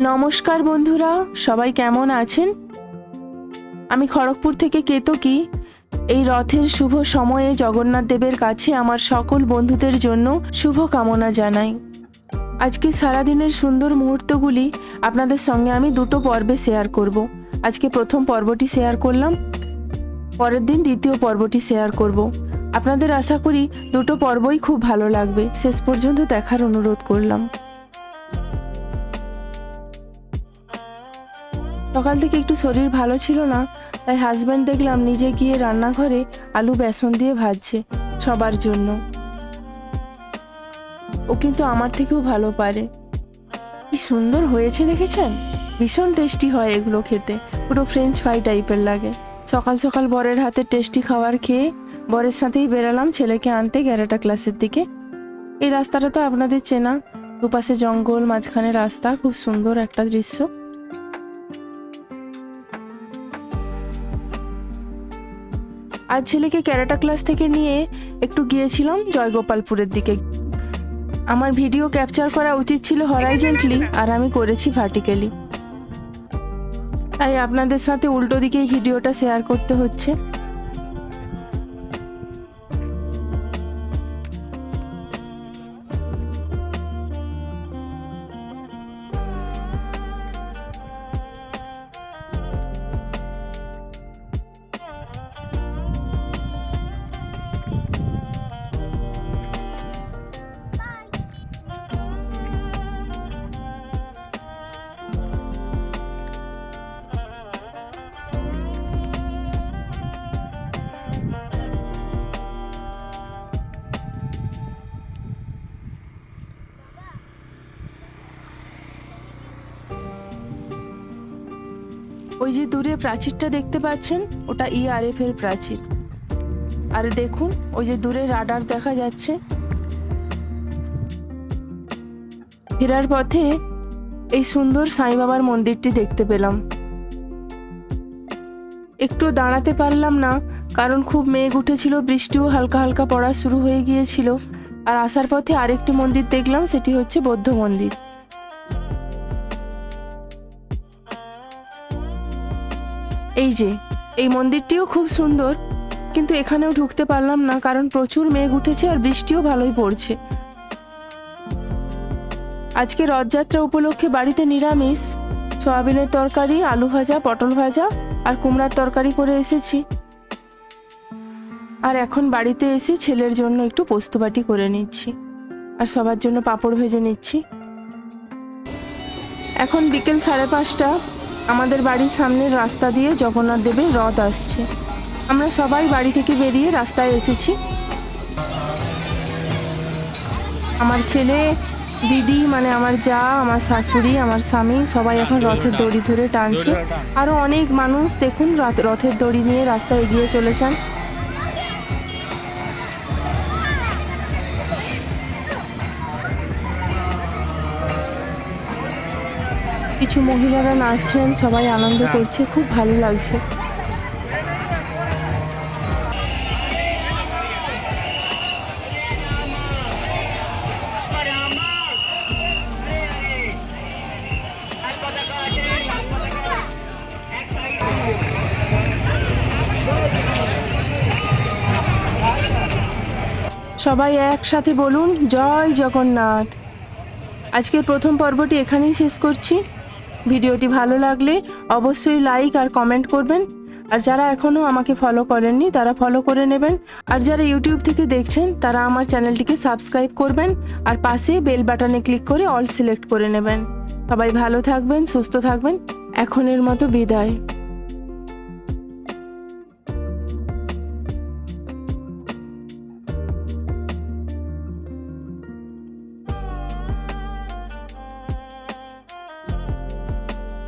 নমস্কার বন্ধুরা, সবাই কেমন আছেন? আমি খড়গপুর থেকে কেতকী। এই রথের শুভ সময়ে জগন্নাথ দেবের কাছে আমার সকল বন্ধুদের জন্য শুভ কামনা জানাই। আজকে সারাদিনের সুন্দর মুহূর্তগুলি আপনাদের সঙ্গে আমি দুটো পর্বে শেয়ার করব। আজকে প্রথম পর্বটি শেয়ার করলাম, পরের দিন দ্বিতীয় পর্বটি শেয়ার করব। আপনাদের আশা করি দুটো পর্বই খুব ভালো লাগবে। শেষ পর্যন্ত দেখার অনুরোধ করলাম। সকাল থেকে একটু শরীর ভালো ছিল না, তাই হাজব্যান্ড দেখলাম নিজে গিয়ে রান্নাঘরে আলু বেসন দিয়ে ভাজছে সবার জন্য। ও কিন্তু আমার থেকেও ভালো পারে। কি সুন্দর হয়েছে দেখেছেন? ভীষণ টেস্টি হয় এগুলো খেতে। পুরো ফ্রেঞ্চ ফ্রাই টাইপের লাগে। সকাল সকাল বরের হাতে টেস্টি খাবার খেয়ে বরের সাথেই বেরালাম ছেলেকে আনতে গ্যারাটা ক্লাসের দিকে। এই রাস্তাটা তো আপনাদের চেনা। দুপাশে জঙ্গল, মাঝখানে রাস্তা। খুব সুন্দর একটা দৃশ্য। আজ ছেলেকে ক্যারাটা ক্লাস থেকে নিয়ে একটু গিয়েছিলাম জয়গোপালপুরের দিকে। আমার ভিডিও ক্যাপচার করা উচিত ছিল হরাইজেন্টলি আর আমি করেছি ভার্টিক্যালি। তাই আপনাদের সাথে উল্টো দিকেই ভিডিওটা শেয়ার করতে হচ্ছে। ওই যে দূরে প্রাচীরটা দেখতে পাচ্ছেন, ওটা ইআরএফ এর প্রাচীর। আর দেখুন, ওই যে দূরে রাডার দেখা যাচ্ছে। ফেরার পথে এই সুন্দর সাই বাবার মন্দিরটি দেখতে পেলাম। একটু দাঁড়াতে পারলাম না, কারণ খুব মেঘ উঠেছিল, বৃষ্টিও হালকা হালকা পড়া শুরু হয়ে গিয়েছিল। আর আসার পথে আরেকটি মন্দির দেখলাম, সেটি হচ্ছে বৌদ্ধ মন্দির। এই যে, এই মন্দিরটিও খুব সুন্দর, কিন্তু এখানেও ঢুকতে পারলাম না কারণ প্রচুর মেঘ উঠেছে আর বৃষ্টিও ভালোই পড়ছে। আজকে রথযাত্রা উপলক্ষে বাড়িতে নিরামিষ, সয়াবিনের তরকারি, আলু ভাজা, পটল ভাজা আর কুমড়ার তরকারি করে এসেছি। আর এখন বাড়িতে এসে ছেলের জন্য একটু পোস্তবাটি করে নিচ্ছি আর সবার জন্য পাঁপড় ভেজে নিচ্ছি। এখন বিকেল সাড়ে পাঁচটা। আমাদের বাড়ির সামনের রাস্তা দিয়ে জগন্নাথ দেবের রথ আসছে। আমরা সবাই বাড়ি থেকে বেরিয়ে রাস্তায় এসেছি। আমার ছেলে, দিদি মানে আমার যা, আমার শাশুড়ি, আমার স্বামী, সবাই এখন রথের দড়ি ধরে টানছে। আরও অনেক মানুষ দেখুন, রথ- রথের দড়ি নিয়ে রাস্তায় এগিয়ে চলেছেন। কিছু মহিলারা নাচছেন সবাই আনন্দ করছে খুব ভালো লাগছে। সবাই একসাথে বলুন জয় জগন্নাথ। আজকের প্রথম পর্বটি এখানেই শেষ করছি। ভিডিওটি ভালো লাগলে অবশ্যই লাইক আর কমেন্ট করবেন। আর যারা এখনও আমাকে ফলো করেননি, তারা ফলো করে নেবেন। আর যারা ইউটিউব থেকে দেখছেন, তারা আমার চ্যানেলটিকে সাবস্ক্রাইব করবেন। আর পাশে বেল বাটনে ক্লিক করে অল সিলেক্ট করে নেবেন। সবাই ভালো থাকবেন, সুস্থ থাকবেন। এখনের মতো বিদায়।